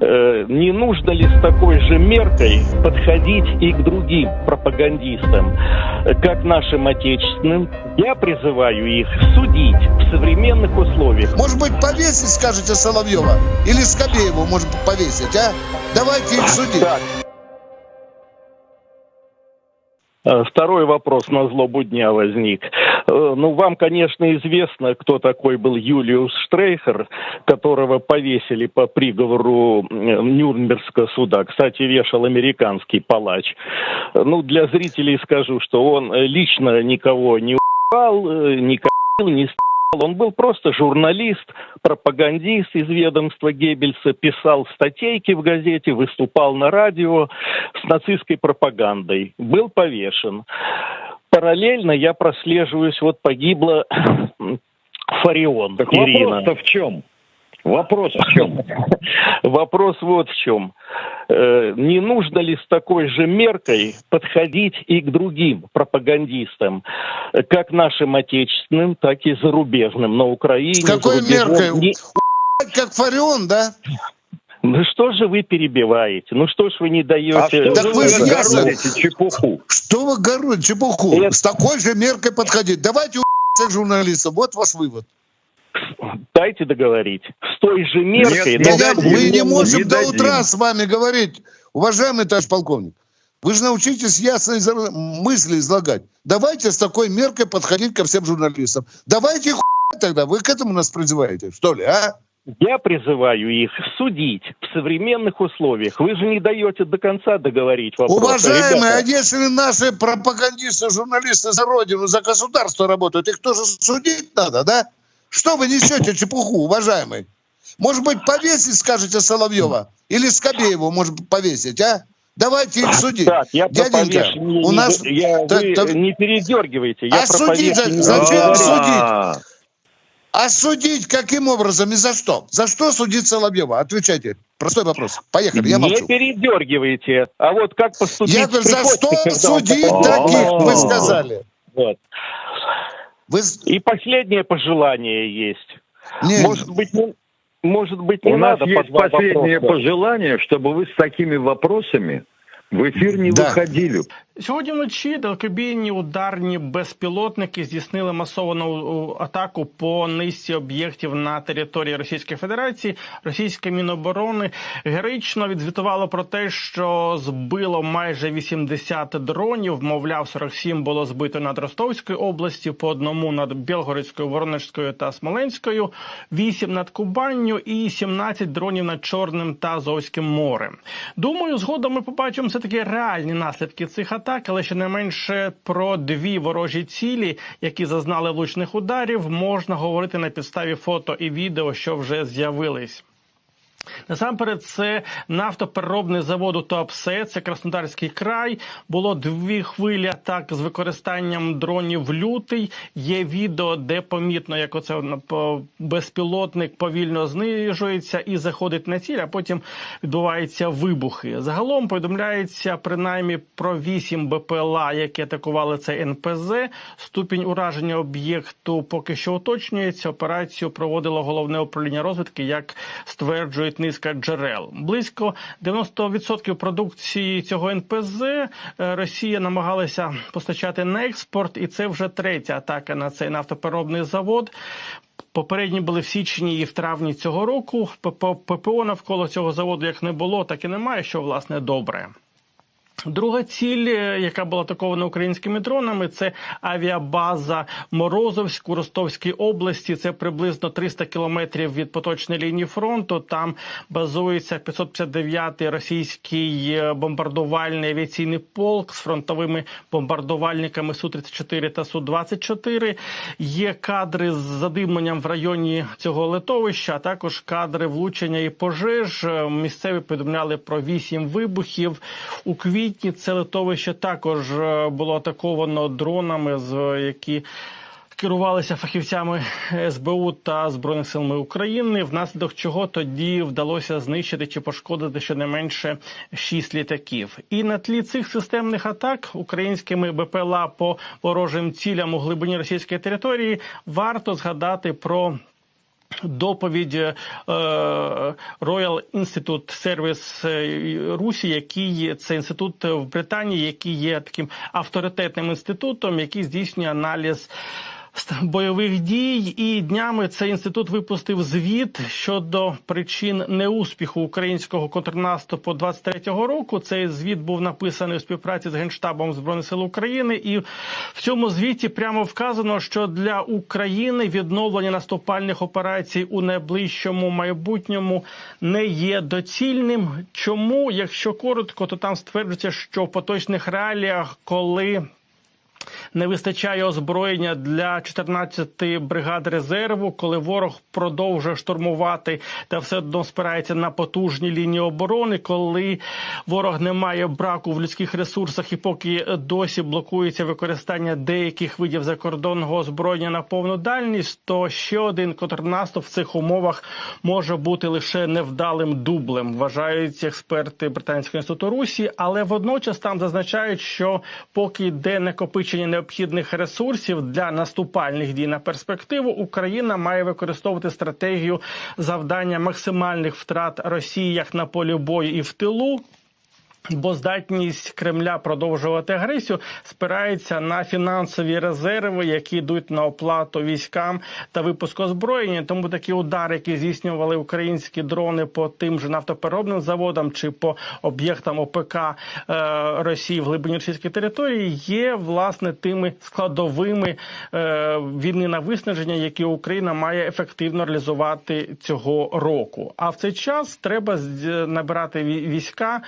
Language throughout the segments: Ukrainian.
Э, Не нужно ли с такой же меркой подходить и к другим пропагандистам, как нашим отечественным? Я призываю их судить в современных условиях. Может быть, повесить, скажете, Соловьева? Или Скобееву, может, повесить, а? Давайте их судить. Так. Э, Второй вопрос на злобу дня возник. Э, Ну, вам, конечно, известно, кто такой был Юлиус Штрейхер, которого повесили по приговору Нюрнбергского суда. Кстати, вешал американский палач. Ну, для зрителей скажу, что он э, лично никого не убивал, э, не косил, не он был просто журналист, пропагандист из ведомства Геббельса, писал статейки в газете, выступал на радио с нацистской пропагандой. Был повешен. Параллельно я прослеживаюсь, вот погибла Фарион Так Ирина. вопрос-то в чем? Вопрос в чем? Вопрос вот в чем. Э, Не нужно ли с такой же меркой подходить и к другим пропагандистам, как нашим отечественным, так и зарубежным, на Украине? С какой меркой? Как Фарион, да? Ну что же вы перебиваете? Ну что ж вы не А даете... что Так вы же ясно- говорите чепуху? Что вы городите, чепуху? Нет. С такой же меркой подходить. Давайте у всех журналистов. Вот ваш вывод. Дайте договорить. С той же меркой... Нет, дадим, мы не не можем до дадим. утра с вами говорить. Уважаемый товарищ полковник, вы же научитесь ясно изо- мысли излагать. Давайте с такой меркой подходить ко всем журналистам. Давайте хуй тогда. Вы к этому нас призываете, что ли, а? Я призываю их судить в современных условиях. Вы же не даете до конца договорить вопрос. Уважаемые, а Ребята, если наши пропагандисты, журналисты за родину, за государство работают, их тоже судить надо, да? Что вы несете чепуху, уважаемый? Может быть, повесить, скажете Соловьева? Или Скобееву, может быть, повесить, а? Давайте их судить. Так, я Дяденька, у не- нас... я- Так, вы так- не передергивайте. Я А судить зачем не говорю. судить? А, А судить каким образом и за что? За что судить Соловьева? Отвечайте. Простой вопрос. Поехали, я не молчу. передергивайте. А вот как поступить Я говорю, за что судить таких, вы сказали. вот. Вы... И последнее пожелание есть. Не, Может быть, не, может быть, не У нас надо по есть последнее вопроса. пожелание, чтобы вы с такими вопросами в эфир не Да. выходили. Сьогодні вночі далекобійні ударні безпілотники здійснили масовану атаку по низці об'єктів на території Російської Федерації. Російське міноборони героїчно відзвітувало про те, що збило майже 80 дронів. Мовляв, 47 було збито над Ростовською області, по одному над Білгородською, Воронежською та Смоленською, 8 над Кубанню і 17 дронів над Чорним та Азовським морем. Думаю, згодом ми побачимо все таки реальні наслідки цих атак, але щонайменше про дві ворожі цілі, які зазнали влучних ударів, можна говорити на підставі фото і відео, що вже з'явились. Насамперед, це нафтопереробний завод Туапсе, це Краснодарський край. Було дві хвилі атак з використанням дронів лютий. Є відео, де помітно, як оце безпілотник повільно знижується і заходить на ціль, а потім відбуваються вибухи. Загалом повідомляється принаймні про вісім БПЛА, які атакували цей НПЗ. Ступінь ураження об'єкту поки що уточнюється. Операцію проводило головне управління розвідки, як стверджують низка джерел. Близько 90% продукції цього НПЗ е, Росія намагалася постачати на експорт, і це вже третя атака на цей нафтопереробний завод. Попередні були в січні і в травні цього року. ППО навколо цього заводу як не було, так і немає, що власне добре. Друга ціль, е, яка була атакована українськими дронами, це авіабаза Морозовськ у Ростовській області. Це приблизно 300 кілометрів від поточної лінії фронту. Там базується 559-й російський е, бомбардувальний авіаційний полк з фронтовими бомбардувальниками Су-34 та Су-24. Є кадри з задимленням в районі цього литовища, а також кадри влучення і пожеж. Е, Місцеві повідомляли про вісім вибухів у квітні. Це литовище також е, було атаковано дронами, з які керувалися фахівцями СБУ та збройних сил України, внаслідок чого тоді вдалося знищити чи пошкодити щонайменше шість літаків. І на тлі цих системних атак українськими БПЛА по ворожим цілям у глибині російської території варто згадати про Доповідь е, Royal Institute Service е, Русі, який це інститут в Британії, який є таким авторитетним інститутом, який здійснює аналіз бойових дій. І днями цей інститут випустив звіт щодо причин неуспіху українського контрнаступу 23-го року. Цей звіт був написаний у співпраці з генштабом збройних сил України, і в цьому звіті прямо вказано, що для України відновлення наступальних операцій у найближчому майбутньому не є доцільним. Чому, якщо коротко, то там стверджується, що в поточних реаліях, коли не вистачає озброєння для 14 бригад резерву, коли ворог продовжує штурмувати та все одно спирається на потужні лінії оборони, коли ворог не має браку в людських ресурсах і поки досі блокується використання деяких видів закордонного озброєння на повну дальність, то ще один контрнаступ в цих умовах може бути лише невдалим дублем, вважають експерти британського інституту Русі, але водночас там зазначають, що поки йде накопичення необхідних ресурсів для наступальних дій на перспективу, Україна має використовувати стратегію завдання максимальних втрат Росії як на полі бою і в тилу. Бо здатність Кремля продовжувати агресію спирається на фінансові резерви, які йдуть на оплату військам та випуск озброєння. Тому такі удари, які здійснювали українські дрони по тим же нафтопереробним заводам чи по об'єктам ОПК е, Росії в глибині російської території, є власне тими складовими е, війни на виснаження, які Україна має ефективно реалізувати цього року. А в цей час треба набирати війська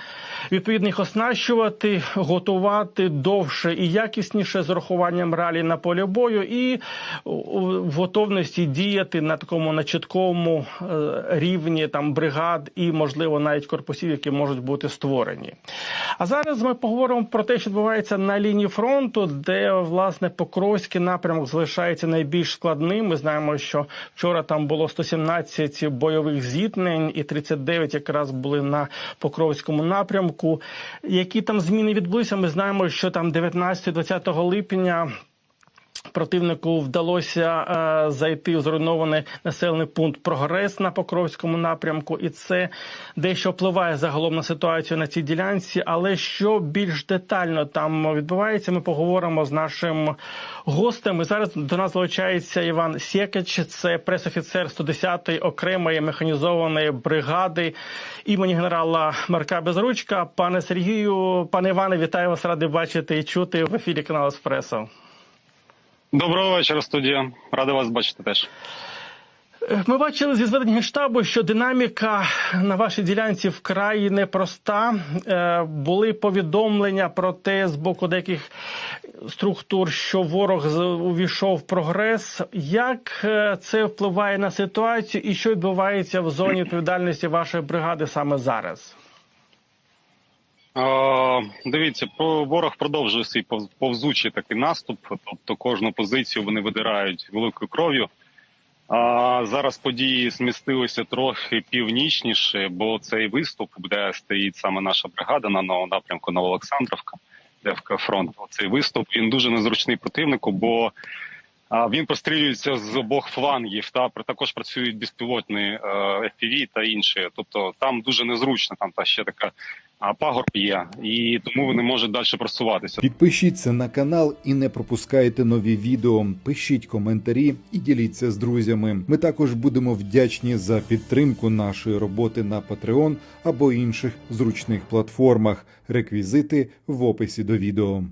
відповідно їх оснащувати, готувати довше і якісніше з урахуванням реалій на полі бою, і в готовності діяти на такому начатковому е, рівні там бригад і, можливо, навіть корпусів, які можуть бути створені. А зараз ми поговоримо про те, що відбувається на лінії фронту, де власне Покровський напрямок залишається найбільш складним. Ми знаємо, що вчора там було 117 бойових зіткнень, і 39 якраз були на Покровському напрямку. Які там зміни відбулися? Ми знаємо, що там 19-20 липня. Противнику вдалося е, зайти в зруйнований населений пункт прогрес на Покровському напрямку, і це дещо впливає загалом на ситуацію на цій ділянці. Але що більш детально там відбувається, ми поговоримо з нашим гостем. І Зараз до нас залучається Іван Сєкач, це пресофіцер 110-ї окремої механізованої бригади імені генерала Марка Безручка. Пане Сергію, пане Іване, вітаю вас, радий бачити і чути в ефірі каналу Еспресо. Доброго вечора, студія. Радий вас бачити теж. Ми бачили зі зведення штабу, що динаміка на вашій ділянці вкрай непроста. Е, були повідомлення про те з боку деяких структур, що ворог увійшов в прогрес. Як е, це впливає на ситуацію, і що відбувається в зоні відповідальності вашої бригади саме зараз? Дивіться, ворог продовжує свій повзучий такий наступ, тобто кожну позицію вони видирають великою кров'ю. А зараз події змістилися трохи північніше, бо цей виступ, де стоїть саме наша бригада на напрямку Новоолександровка, ФК фронт. Цей виступ він дуже незручний противнику, бо він прострілюється з обох флангів. Та також працюють безпілотні е, FPV та інші. Тобто там дуже незручно. Там та ще така пагорб є, і тому вони можуть далі просуватися. Підпишіться на канал і не пропускайте нові відео. Пишіть коментарі і діліться з друзями. Ми також будемо вдячні за підтримку нашої роботи на Patreon або інших зручних платформах. Реквізити в описі до відео.